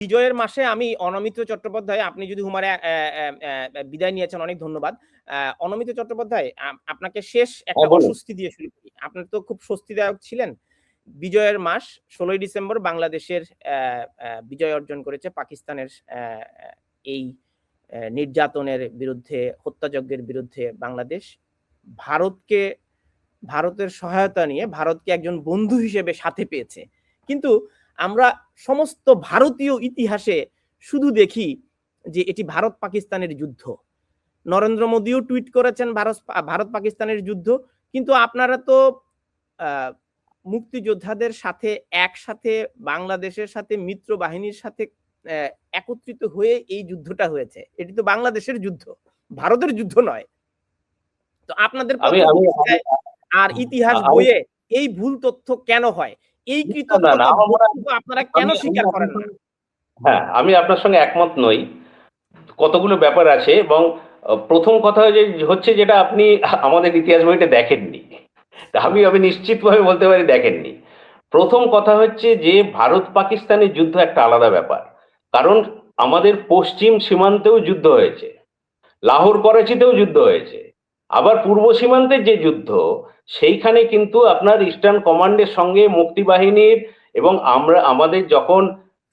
বিজয়ের মাসে আমি অনমিত চট্টোপাধ্যায় আপনি যদি হুমারে বিদায় নিয়েছেন অনেক ধন্যবাদ। অনমিত চট্টোপাধ্যায় আপনাকে শেষ একটা অস্বস্তি দিয়ে শুরু করি। আপনার তো খুব স্বস্তিদায়ক ছিলেন। বিজয়ের মাস ষোলোই ডিসেম্বর বাংলাদেশের বিজয় অর্জন করেছে পাকিস্তানের এই নির্যাতনের বিরুদ্ধে হত্যাযজ্ঞের বিরুদ্ধে বাংলাদেশ। ভারতকে ভারতের সহায়তা নিয়ে ভারতকে একজন বন্ধু হিসেবে সাথে পেয়েছে। কিন্তু আমরা সমস্ত ভারতীয় ইতিহাসে শুধু দেখি যে এটি ভারত পাকিস্তানের যুদ্ধ। নরেন্দ্র মোদীও টুইট করেছেন ভারত ভারত পাকিস্তানের যুদ্ধ। কিন্তু আপনারা তো মুক্তিযোদ্ধাদের সাথে একসাথে বাংলাদেশের সাথে মিত্র বাহিনীর সাথে একত্রিত হয়ে এই যুদ্ধটা হয়েছে। এটি তো বাংলাদেশের যুদ্ধ ভারতের যুদ্ধ নয়। তো আপনাদের আর ইতিহাস বইয়ে এই ভুল তথ্য কেন হয়? এই কৃতজ্ঞতা আপনারা কেন স্বীকার করেন না? হ্যাঁ আমি আপনার সঙ্গে একমত নই। কতগুলো ব্যাপার আছে এবং প্রথম কথা যে হচ্ছে যেটা আপনি আমাদের ইতিহাস বইটা দেখেননি। আমি আমি নিশ্চিতভাবে বলতে পারি দেখেননি। প্রথম কথা হচ্ছে যে ভারত পাকিস্তানের যুদ্ধ একটা আলাদা ব্যাপার। কারণ আমাদের পশ্চিম সীমান্তেও যুদ্ধ হয়েছে। লাহোর করাচিতেও যুদ্ধ হয়েছে। আবার পূর্ব সীমান্তের যে যুদ্ধ, সেইখানে কিন্তু আপনার ইস্টার্ন কমান্ডের সঙ্গে মুক্তিবাহিনীর এবং আমরা, আমাদের যখন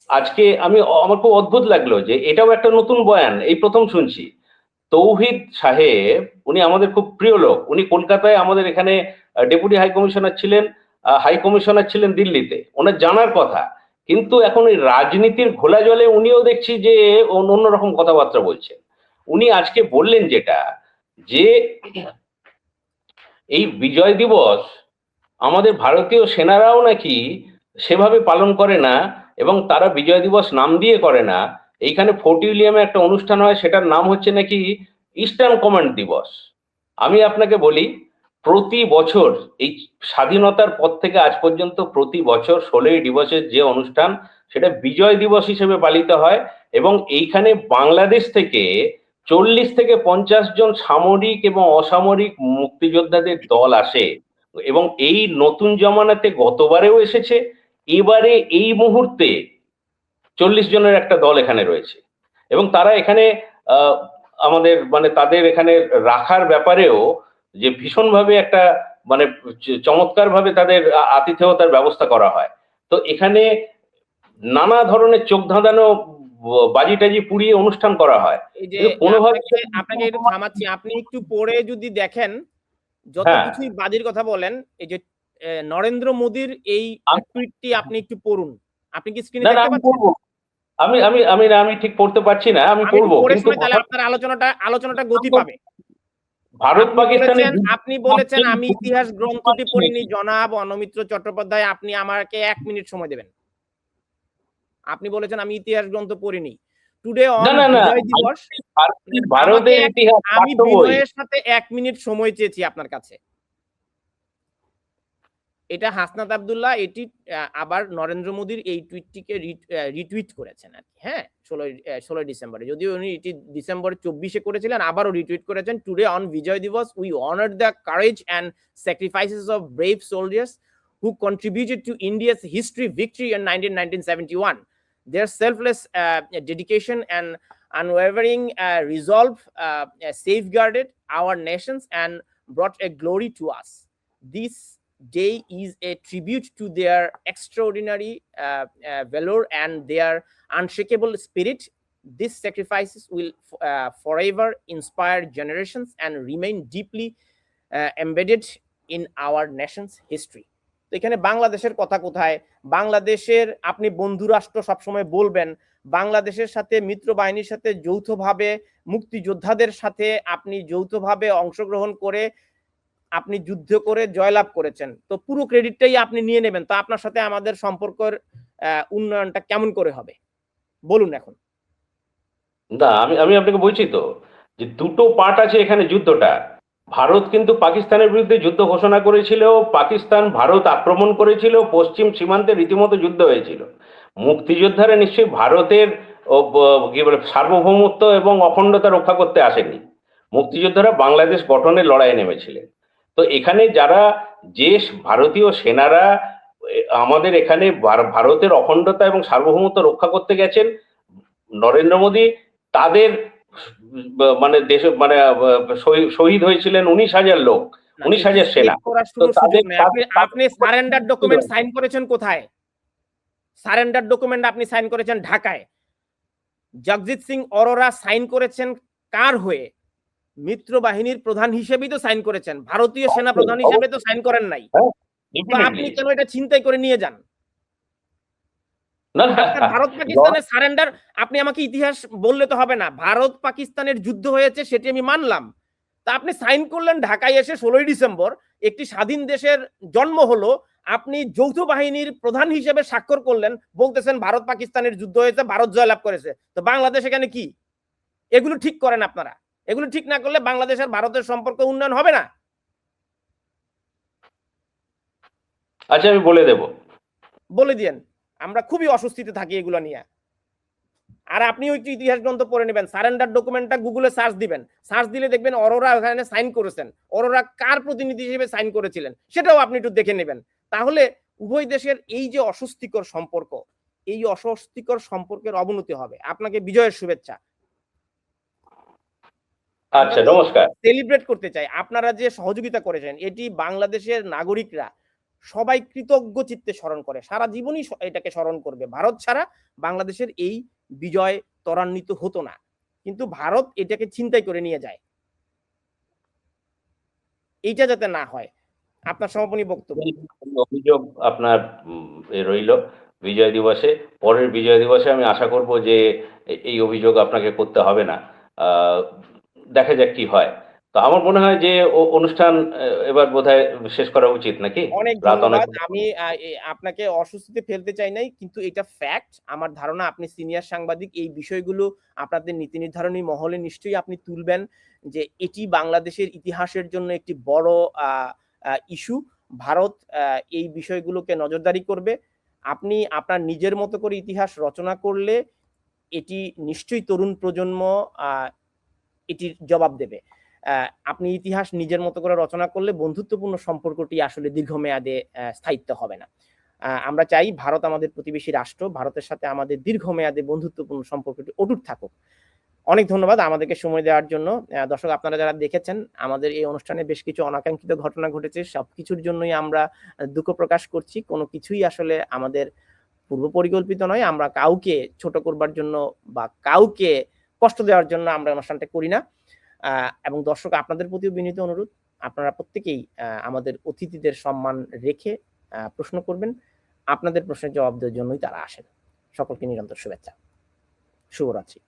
আজকে আমি, আমার খুব অদ্ভুত লাগল যে এটাও একটা নতুন বয়ান, এই প্রথম শুনছি। তৌহিদ সাহেব, উনি আমাদের খুব প্রিয় লোক, উনি কলকাতায় আমাদের এখানে ডেপুটি হাই কমিশনার ছিলেন হাই কমিশনার ছিলেন দিল্লিতে, ওনার জানার কথা। কিন্তু এখন ওই রাজনীতির ঘোলা জলে উনিও দেখছি যে অন্য অন্যরকম কথাবার্তা বলছেন। উনি আজকে বললেন যেটা যে এই বিজয় দিবস আমাদের ভারতীয় সেনারাও নাকি সেভাবে পালন করে না এবং তারা বিজয় দিবস নাম দিয়ে করে না। এইখানে ফোর্ট উইলিয়ামে একটা অনুষ্ঠান হয়, সেটার নাম হচ্ছে নাকি ইস্টার্ন কমান্ড দিবস আমি আপনাকে বলি, প্রতি বছর, এই স্বাধীনতার পর থেকে আজ পর্যন্ত প্রতি বছর ষোলোই দিবসের যে অনুষ্ঠান, সেটা বিজয় দিবস হিসেবে পালিত হয় এবং এইখানে বাংলাদেশ থেকে চল্লিশ থেকে পঞ্চাশ জন সামরিক এবং অসামরিক মুক্তিযোদ্ধাদের দল আসে এবং এই নতুন জমানাতে গতবারেও এসেছে। এবারে এই মুহূর্তে চল্লিশ জনের একটা দল এখানে রয়েছে এবং তারা এখানে আমাদের মানে তাদের এখানে রাখার ব্যাপারেও যে ভীষণভাবে একটা মানে চমৎকার ভাবে তাদের আতিথেয়তার ব্যবস্থা করা হয়। তো এখানে নানা ধরনের চোখ ধাঁধানো বাজি টাজি পুড়িয়ে অনুষ্ঠান করা হয়। এই যে আপনাকে একটু থামাচ্ছি আপনি একটু পড়ে যদি দেখেন যত হ্যাঁ। কিছুই বাজির কথা বলেন এই যে নরেন্দ্র মোদীর এই টুইটটি আপনি একটু পড়ুন। আপনি কি স্ক্রিনে না না দেখতে আমি পাচ্ছেন? আমি আমি আমি আমি ঠিক পড়তে পারছি না আমি পড়ব কিন্তু তাহলে আপনার আলোচনাটা আলোচনাটা গতি পাবে। ভারত পাকিস্তানের বলেছেন- আপনি বলেছেন আমি ইতিহাস গ্রন্থটি পড়িনি জনাব অনমিত্র চট্টোপাধ্যায় আপনি আমাকে এক মিনিট সময় দেবেন। আপনি বলেছেন আমি ইতিহাস গ্রন্থ পড়িনি। টুডে দিবস ভারতের ইতিহাস আমি বিনয়ের সাথে এক মিনিট সময় চেয়েছি আপনার কাছে। এটা হাসনাত আবদুল্লাহ এটি আবার নরেন্দ্র মোদীর এই টুইটটিকে রিটুইট করেছেন আর কি হ্যাঁ? ষোলোই ষোলোই ডিসেম্বরে। যদিও উনি এটি ডিসেম্বর চব্বিশে করেছিলেন আবারও রিটুইট করেছেন today on Vijay Diwas we honour the courage and sacrifices of brave soldiers who contributed to India's history victory in 19, 1971. Their selfless uh, dedication and unwavering uh, resolve uh, safeguarded our nations and brought a glory to us. This day is a tribute to their extraordinary uh, uh, valor and their unshakable spirit. These sacrifices will uh, forever inspire generations and remain deeply embedded in our nation's history. তো এখানে বাংলাদেশের কথা কোথায়? বাংলাদেশের, আপনি বন্ধু রাষ্ট্র সবসময় বলবেন, বাংলাদেশের সাথে মিত্র বাহিনীর সাথে যৌথভাবে, মুক্তিযোদ্ধাদের সাথে আপনি যৌথভাবে অংশগ্রহণ করে, আপনি যুদ্ধ করে জয়লাভ করেছেন। তো পুরো ক্রেডিটটাই আপনি নিয়ে নেবেন। তো আপনার সাথে আমাদের সম্পর্কের উন্নয়নটা কেমন করে হবে? বলুন এখন। না, আমি আমি আপনাকে বলছি তো, যে দুটো পার্ট আছে এখানে যুদ্ধটা। ভারত কিন্তু পাকিস্তানের বিরুদ্ধে যুদ্ধ ঘোষণা করেছিল, পাকিস্তান, ভারত আক্রমণ করেছিল, পশ্চিম সীমান্তে রীতিমতো যুদ্ধ হয়েছিল। মুক্তিযোদ্ধারা নিশ্চয়ই ভারতের সার্বভৌমত্ব এবং অখণ্ডতা রক্ষা করতে আসেনি। মুক্তিযোদ্ধারা বাংলাদেশ গঠনের লড়াইয়ে নেমেছিলেন। তো এখানে যারা যে ভারতীয় সেনারা আমাদের এখানে ভারতের অখণ্ডতা এবং সার্বভৌমত্ব রক্ষা করতে গেছেন, নরেন্দ্র মোদী, তাদের মানে দেশে মানে শহীদ- হয়েছিলেন উনিশ হাজার লোক উনিশ হাজার সেনা। আপনি সারেন্ডার ডকুমেন্ট সাইন করেছেন কোথায়? সারেন্ডার ডকুমেন্ট আপনি সাইন করেছেন ঢাকায়। জগজিৎ সিং অরোরা সাইন করেছেন কার হয়ে? মিত্র বাহিনীর প্রধান হিসেবেই তো সাইন করেছেন। ভারতীয় সেনা প্রধান হিসেবে তো সাইন করেন নাই। তো আপনি কেন এটা চিন্তাই করে নিয়ে যান? ভারত পাকিস্তানের সারেন্ডার আপনি আমাকে ইতিহাস বললে তো হবে না। ভারত পাকিস্তানের যুদ্ধ হয়েছে সেটি আমি মানলাম। তা আপনি সাইন করলেন ঢাকায় এসে ষোলোই ডিসেম্বর একটি স্বাধীন দেশের জন্ম হলো আপনি যৌথ বাহিনীর প্রধান হিসেবে স্বাক্ষর করলেন বলতেছেন ভারত পাকিস্তানের যুদ্ধ হয়েছে ভারত জয়লাভ করেছে। তো বাংলাদেশ এখানে কি? এগুলো ঠিক করেন আপনারা। এগুলো ঠিক না করলে বাংলাদেশের ভারতের সম্পর্ক উন্নয়ন হবে না। আচ্ছা আমি বলে দেব। বলে দিয়েন। আমরা খুবই অস্বস্তিতে থাকি এগুলো নিয়ে। আর আপনি ওই ইতিহাস গ্রন্থ পড়ে নেবেন সারেন্ডার ডকুমেন্টটা গুগলে সার্চ দিবেন। সার্চ দিলে দেখবেন অরোরা ওখানে সাইন করেছেন। অরোরা কার প্রতিনিধি হিসেবে সাইন করেছিলেন? সেটাও আপনি একটু দেখে নেবেন। তাহলে উভয় দেশের এই যে অস্বস্তিকর সম্পর্ক এই অস্বস্তিকর সম্পর্কের অবনতি হবে। আপনাকে বিজয়ের শুভেচ্ছা। আচ্ছা নমস্কার। সেলিব্রেট করতে চাই। আপনারা যে সহযোগিতা করেছেন এটি বাংলাদেশের নাগরিকরা সবাই কৃতজ্ঞ চিত্তে স্মরণ করে। সারা জীবনই এটাকে স্মরণ করবে। ভারত ছাড়া বাংলাদেশের এই বিজয় ত্বরান্বিত হতো না। কিন্তু ভারত এটাকে চিন্তাই করে নিয়ে যায়। এইটা যাতে না হয়। আপনার সমাপনী বক্তব্য। অভিযোগ আপনার রইল। বিজয় দিবসে, পরের বিজয় দিবসে আমি আশা করব যে এই অভিযোগ আপনাকে করতে হবে না। দেখা যাক কি হয়। তো আমার মনে হয় যে অনুষ্ঠান এবার বোধহয় শেষ করা উচিত নাকি? অনেক ধন্যবাদ। আমি আপনাকে অস্বস্তিতে ফেলতে চাই নাই কিন্তু এটা ফ্যাক্ট আমার ধারণা আপনি সিনিয়র সাংবাদিক এই বিষয়গুলো আপনাদের নীতি নির্ধারণী মহলে নিশ্চয়ই আপনি তুলবেন যে এটি বাংলাদেশের ইতিহাসের জন্য একটি বড় ইস্যু ভারত এই বিষয়গুলোকে নজরদারি করবে। আপনি আপনার নিজের মতো করে ইতিহাস রচনা করলে এটি নিশ্চয়ই তরুণ প্রজন্ম আহ, এটির জবাব দেবে। আপনি ইতিহাস নিজের মতো করে রচনা করলে বন্ধুত্বপূর্ণ সম্পর্কটি আসলে দীর্ঘমেয়াদে স্থায়িত্ব হবে না। আমরা চাই ভারত আমাদের প্রতিবেশী রাষ্ট্র, ভারতের সাথে আমাদের দীর্ঘমেয়াদে বন্ধুত্বপূর্ণ সম্পর্কটি অটুট থাকুক। অনেক ধন্যবাদ আমাদেরকে সময় দেওয়ার জন্য। দর্শক, আপনারা যারা দেখেছেন, আমাদের এই অনুষ্ঠানে বেশ কিছু অনাকাঙ্ক্ষিত ঘটনা ঘটেছে। সবকিছুর জন্যই আমরা দুঃখ প্রকাশ করছি। কোনো কিছুই আসলে আমাদের পূর্ব পরিকল্পিত নয়। আমরা কাউকে ছোট করবার জন্য বা কাউকে কষ্ট দেওয়ার জন্য আমরা অনুষ্ঠানটা করি না। এবং দর্শক, আপনাদের প্রতিও বিনীত অনুরোধ। আপনারা প্রত্যেকেই আমাদের অতিথিদের সম্মান রেখে প্রশ্ন করবেন। আপনাদের প্রশ্নের জবাব দেওয়ার জন্যই তারা আসেন। সকলকে নিরন্তর শুভেচ্ছা। শুভরাত্রি।